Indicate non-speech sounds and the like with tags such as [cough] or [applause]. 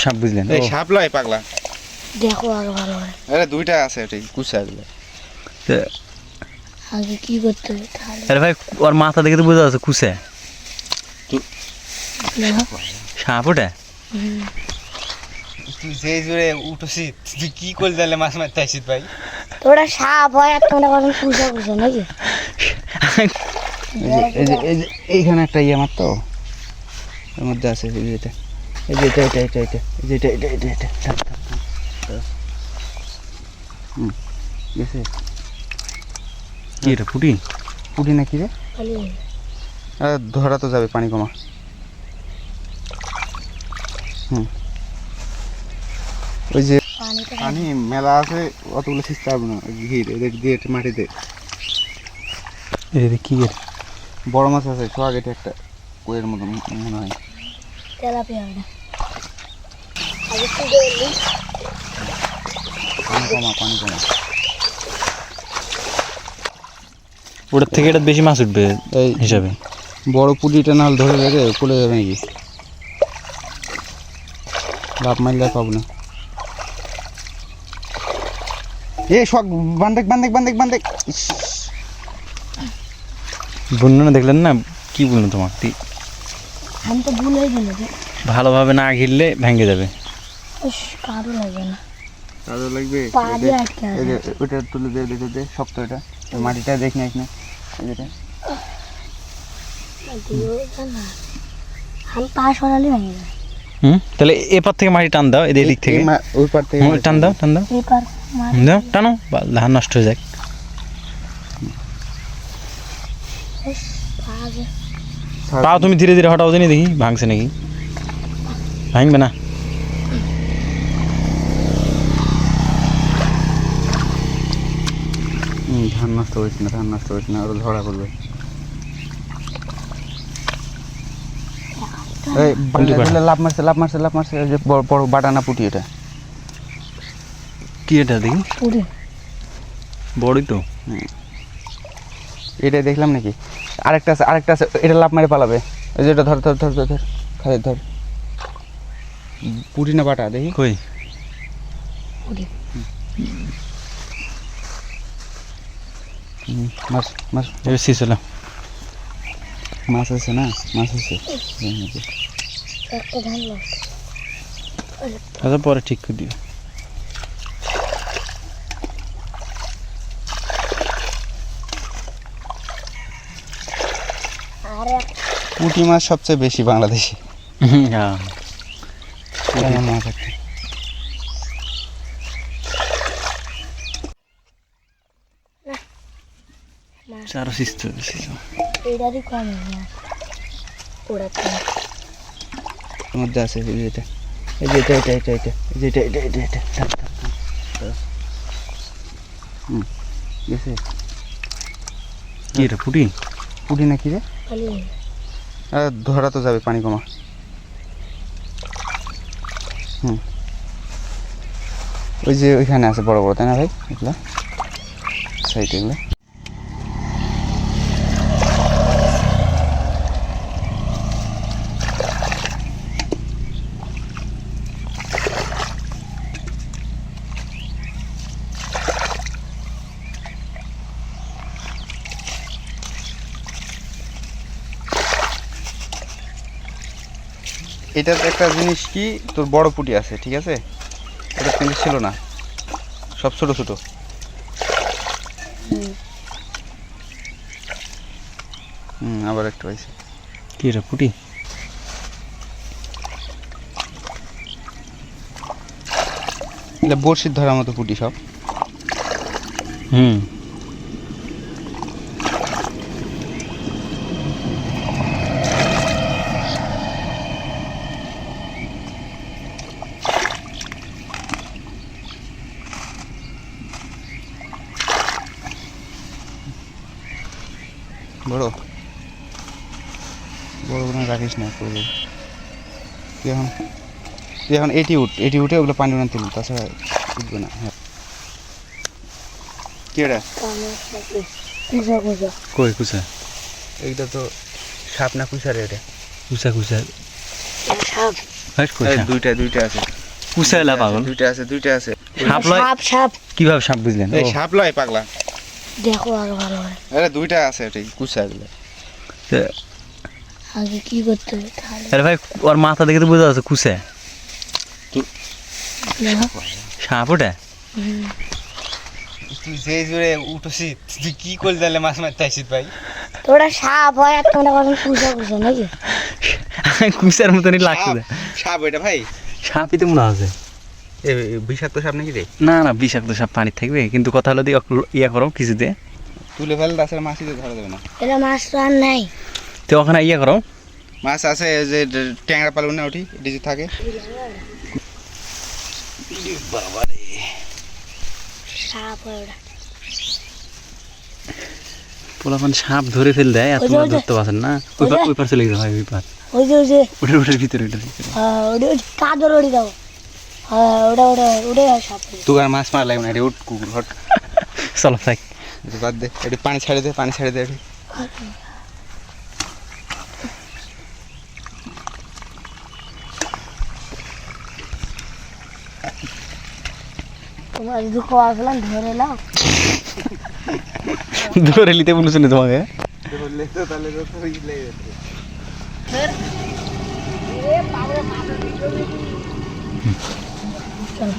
সাপ বুঝলেন? এই সাপ লয় পাগলা। দেখো আগে ভালো করে আরে দুইটা আছে ওটাই কুচা এগুলো। তা- আগে কি করতে হবে তাহলে? আরে ভাই ওর মাথা দেখে তো বোঝা যাচ্ছে কুসে সাপ ওটা। তুই যে জুড়ে উঠছি তুই কি করে দিলে মাছ মারতে আসিস ভাই? তো ওটা সাপ হয় আর তোমরা বলেন কুসা কুসা নাকি? [laughs] এই যে এইখানে একটা ইয়ে আমার তো এর মধ্যে আছে এটা। এই যে এটা এটা এটা এটা এই যে এটা এটা এটা এটা থাক, থাক, থাক। হুম গেছে। কি এটা ফুটি পুটি নাকি রে? ধরা তো যাবে পানি কমা। হুম। ওই যে পানি মেলা আছে অতগুলো ছিঁচতে পারব না। ঘির এদের দিয়ে একটু মাটিতে। এটা কি এটা? বড় মাছ আছে সোয়াগ এটা একটা কইয়ের মতো মনে হয়। তেলাপিয়া পানি কমা পানি কমা। ওটার থেকে এটা বেশি মাছ উঠবে এই হিসাবে। বড় পুটিটা নাল ধরে রেখে পড়ে যাবে নাকি? লাভ মারলে আর পাবো না। এ শখ বান্দেক বান্দেক বান্দেক বান্দেক। বন্যা দেখলেন না? কি বলল তোমার তুই আমি তো ভুল হয়ে গেল ভালোভাবে না ঘিরলে ভেঙে যাবে। কারও লাগে না। কাজও লাগবে? পা দিয়ে আটকে এই যে আছে ওইটা তুলে দে দেখে দে শক্ত এটা মাটিটা দেখ না এখানে এই যেটা আমি পা সরালে ভেঙে যাবে। হুম? তাহলে এপার থেকে মাটি টান দাও এদের দিক থেকে। ওই পার থেকে টান দাও টান দাও। দাও টানো। ধান নষ্ট হয়ে যাক। ইস, পা তাও তুমি ধীরে ধীরে হটাও জানি দেখি ভাঙছে নাকি? ভাঙবে না? ধান নষ্ট হয়েছে না ধান নষ্ট হয়েছে না আরও এই বাটা? দিলে লাভ মারছে লাভ মারছে লাভ মারছে যে বড় বড় বাটানা পুটি এটা। কি এটা দেখি? বড়ই তো। এটা দেখলাম নাকি? আরেকটা আছে আরেকটা আছে এটা লাভ মারে পালাবে। এই যে এটা ধর ধর ধর ধর ধর খাই ধর। পুটি না বাটা দেখি। কই? মাছ মাছ হলাম মাছ আছে না মাছ আছে আচ্ছা পরে ঠিক করে দিও পুঁটি মাছ সবচেয়ে বেশি বাংলাদেশে হ্যাঁ মাছ একটা আরও শিস্ত শিস্ত এটারই কম ওরা মধ্যে আছে এই যে এটা এই যে এটা এটা এটা এটা এটা এটা এটা এটা। হুম গেছে কি এটা ফুটি পুঁটি নাকি রে আরে ধরা তো যাবে পানি কমা হুম ওই যে ওইখানে আছে বড় বড় তাই না ভাই এগুলা সাইড এগুলো এটার একটা জিনিস কি? তোর বড় পুঁটি আছে ঠিক আছে? এটা কিন্তু ছিল না। সব ছোট ছোট। হুম। আবার একটা হয়েছে কি এটা ফুটি এটা বড়শির ধরার মতো পুঁটি সব। হুম। বড়। বড় বড় রাখিস না তুই এখন তুই এখন এটি উঠ এটি উঠে ওগুলো পানি উড়ান তুলুন তাছাড়া উঠবে না হ্যাঁ। কি এটা কই কুসা এইটা তো সাপ না এটা? কুসা কুসা সাপ। দুইটা দুইটা আছে। কুসা এলা পাগল। দুইটা আছে দুইটা আছে। সাপ সাপ সাপ। কীভাবে সাপ বুঝলেন? এই সাপ লয় পাগলা। দেখো আগে ভালো করে। আরে দুইটা আছে এটাই কুসা গুলো আগে কি করতে হবে তাহলে? আরে ভাই ওর মাথা দেখে তো বোঝা যাচ্ছে দেখো সাপ ওটা তুই যে জোরে উঠছিস তুই কি করলি তাহলে মাছ মারতে আসিস ভাই? তো ওটা সাপ হয় আর তোমরা কখন কুসা কুসা নাকি? কুসার মতনই লাগছে। সাপ, এটা ভাই। সাপই তো মনে আছে। বিষাক্ত সাপ নাকি রে? না না বিষাক্ত সাপ পানি থাকবে কিন্তু কথা হলো দিয়ে ইয়া করো কিছুতে। তুলে ফেলে তাছাড়া মাছই তো ধরা যাবে না। এটা মাছ তো আর নাই। তো ওখানে ইয়া করো। মাছ আছে যে ট্যাংরা পালন না ওটি থাকে। সাপ হয় ওটা পোলাপান সাপ ধরে ফেল দেয় আর তোমরা ধরতে পারছেন না। ওই পার- ওই পার চলে গেছে ভাই ওই পার। ওই যে ওই যে। ওটার ওটার ভিতরে ওটার ভিতরে। হ্যাঁ, ওটা কাদর ওড়ি দাও। ওটা ওটা ওটাই হয় সাপ তুই আর মাছ মারা লাগবে না রে উঠ কুকুর হট। চলো থাক। এটা বাদ দে এটি পানি ছেড়ে দে পানি ছেড়ে দে এটি। তোমরা যদি খাওয়া ফেলাম ধরে নাও। ধরে নিতে বলেছে না তোমাকে? ধরলে তো তাহলে তো তুই লেগে 算了